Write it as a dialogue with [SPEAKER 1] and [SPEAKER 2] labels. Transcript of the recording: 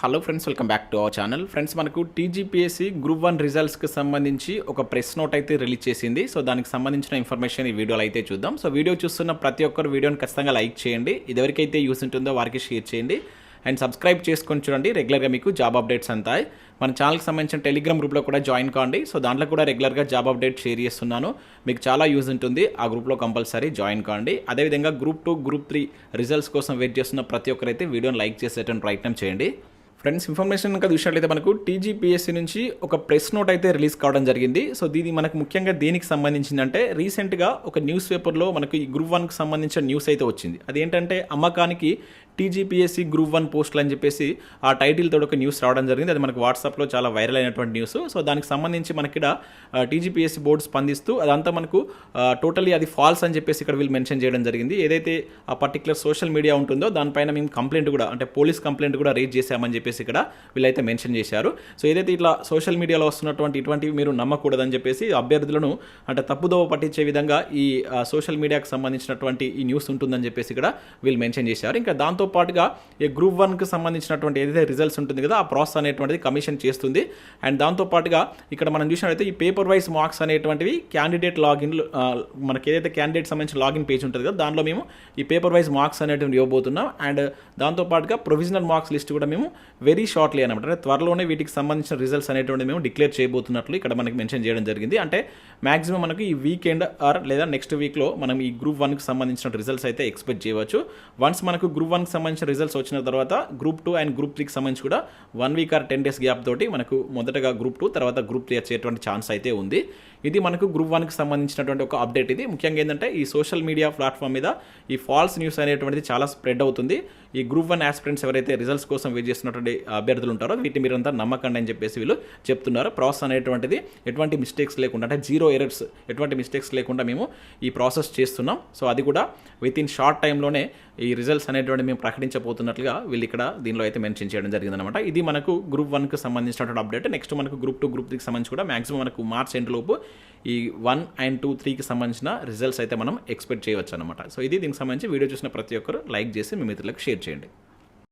[SPEAKER 1] Hello friends welcome back to our channel. Friends మనకు TGPSC group one రిజల్ట్స్కి సంబంధించి ఒక ప్రెస్ నోట్ అయితే రిలీజ్ చేసింది. సో దానికి సంబంధించిన ఇన్ఫర్మేషన్ ఈ వీడియోలో అయితే చూద్దాం. సో వీడియో చూస్తున్న ప్రతి ఒక్కరు వీడియోని ఖచ్చితంగా లైక్ చేయండి. ఇది ఎవరికైతే యూస్ ఉంటుందో వారికి షేర్ చేయండి. అండ్ సబ్స్క్రైబ్ చేసుకొని చూడండి. రెగ్యులర్గా మీకు జాబ్ అప్డేట్స్ అంతాయి. మన ఛానల్కి సంబంధించిన టెలిగ్రామ్ గ్రూప్లో కూడా జాయిన్ కాండి. సో దాంట్లో కూడా రెగ్యులర్గా జాబ్ అప్డేట్ షేర్ చేస్తున్నాను. మీకు చాలా యూజ్ ఉంటుంది. ఆ గ్రూప్లో కంపల్సరీ జాయిన్ కాండి. అదేవిధంగా group two group three results కోసం వెయిట్ చేస్తున్న ప్రతి ఒక్కరైతే వీడియోని లైక్ చేసేటువంటి ప్రయత్నం చేయండి. ఫ్రెండ్స్ ఇన్ఫర్మేషన్ కనుక చూసినట్లయితే మనకు టీజీపీఎస్సీ నుంచి ఒక ప్రెస్ నోట్ అయితే రిలీజ్ కావడం జరిగింది. సో దీని మనకు ముఖ్యంగా దేనికి సంబంధించిందంటే రీసెంట్గా ఒక న్యూస్ పేపర్లో మనకు ఈ గ్రూప్ వన్కి సంబంధించిన న్యూస్ అయితే వచ్చింది. అదేంటంటే అమ్మకానికి టీజీపీఎస్సీ గ్రూప్ వన్ పోస్టులు అని చెప్పేసి ఆ టైటిల్ తోడు ఒక న్యూస్ రావడం జరిగింది. అది మనకు వాట్సాప్లో చాలా వైరల్ అయినటువంటి న్యూస్. సో దానికి సంబంధించి మనకి ఇక్కడ టీజీపీఎస్సీ బోర్డు స్పందిస్తూ అదంతా మనకు టోటలీ అది ఫాల్స్ అని చెప్పేసి ఇక్కడ వీళ్ళు మెన్షన్ చేయడం జరిగింది. ఏదైతే ఆ పర్టికులర్ సోషల్ మీడియా ఉంటుందో దానిపైన మేము కంప్లైంట్ కూడా అంటే పోలీస్ కంప్లైంట్ కూడా రేజ్ చేశామని చెప్పేసి ఇక్కడ వీళ్ళైతే మెన్షన్ చేశారు. సో ఏదైతే ఇట్లా సోషల్ మీడియాలో వస్తున్నటువంటి ఇటువంటివి మీరు నమ్మకూడదని చెప్పేసి అభ్యర్థులను అంటే తప్పుదోవ పట్టించే విధంగా ఈ సోషల్ మీడియాకు సంబంధించినటువంటి ఈ న్యూస్ ఉంటుందని చెప్పేసి ఇక్కడ వీళ్ళు మెన్షన్ చేశారు. ఇంకా దాంతో పాటుగా ఈ గ్రూప్ వన్కి సంబంధించినటువంటి ఏదైతే రిజల్ట్స్ ఉంటుంది కదా ఆ ప్రాసెస్ అనేటువంటిది కమిషన్ చేస్తుంది. అండ్ దాంతో పాటుగా ఇక్కడ మనం చూసినట్లయితే ఈ పేపర్ వైజ్ మార్క్స్ అనేటువంటివి క్యాండిడేట్ లాగిన్ మనకి ఏదైతే క్యాండిడేట్ సంబంధించిన లాగిన్ పేజ్ ఉంటుంది కదా దానిలో మేము ఈ పేపర్ వైజ్ మార్క్స్ అనేటువంటి ఇవ్వబోతున్నాం. అండ్ దాంతో పాటుగా ప్రొవిజనల్ మార్క్స్ లిస్ట్ కూడా మేము వెరీ షార్ట్లీ అనమాట అంటే త్వరలోనే వీటికి సంబంధించిన రిజల్ట్స్ అనేటువంటి మేము డిక్లేర్ చేయబోతున్నట్లు ఇక్కడ మనకి మెన్షన్ చేయడం జరిగింది. అంటే మాక్సిమం మనకు ఈ వీకెండ్ ఆర్ లేదా నెక్స్ట్ వీక్లో మనం ఈ గ్రూప్ వన్కి సంబంధించిన రిజల్ట్స్ అయితే ఎక్స్పెక్ట్ చేయవచ్చు. వన్స్ మనకు గ్రూప్ వన్కి సంబంధించిన రిజల్ట్స్ వచ్చిన తర్వాత గ్రూప్ టూ అండ్ గ్రూప్ త్రీకి సంబంధించి కూడా one week or ten days gap తోటి మనకు మొదటగా గ్రూప్ టూ తర్వాత గ్రూప్ త్రీ వచ్చేటువంటి ఛాన్స్ అయితే ఉంది. ఇది మనకు గ్రూప్ వన్కి సంబంధించినటువంటి ఒక అప్డేట్ ఇది. ముఖ్యంగా ఏంటంటే ఈ సోషల్ మీడియా ప్లాట్ఫామ్ మీద ఈ ఫాల్స్ న్యూస్ అనేటువంటిది చాలా స్ప్రెడ్ అవుతుంది. ఈ గ్రూప్ వన్ ఆస్పిరెంట్స్ ఎవరైతే రిజల్ట్స్ కోసం వెయిట్ చేస్తున్నటువంటి అభ్యర్థులు ఉంటారో వీటి మీరంతా నమ్మకండి అని చెప్పేసి వీళ్ళు చెప్తున్నారు. ప్రాసెస్ అనేటువంటిది ఎటువంటి మిస్టేక్స్ లేకుండా అంటే జీరో ఎరర్స్ ఎటువంటి మిస్టేక్స్ లేకుండా మేము ఈ ప్రాసెస్ చేస్తున్నాం. సో అది కూడా విత్ ఇన్ షార్ట్ టైంలోనే ఈ రిజల్ట్స్ అనేటువంటి మేము ప్రకటించబోతున్నట్లుగా వీళ్ళు ఇక్కడ దీనిలో అయితే మెన్షన్ చేయడం జరిగిందనమాట ఇది మనకు గ్రూప్ వన్కి సంబంధించినటువంటి అప్డేట్ నెక్స్ట్ మనకు గ్రూప్ టూ గ్రూప్ త్రీకి సంబంధించి కూడా మాక్సిమం మనకు మార్చ్ ఎండ్ లోపు ఈ వన్ అండ్ టూ త్రీకి సంబంధించిన రిజల్ట్స్ అయితే మనం ఎక్స్పెక్ట్ చేయవచ్చు అనమాట సో ఇది దీనికి సంబంధించి వీడియో చూసిన ప్రతి ఒక్కరు లైక్ చేసి మీ మిత్రులకు షేర్ చేయండి.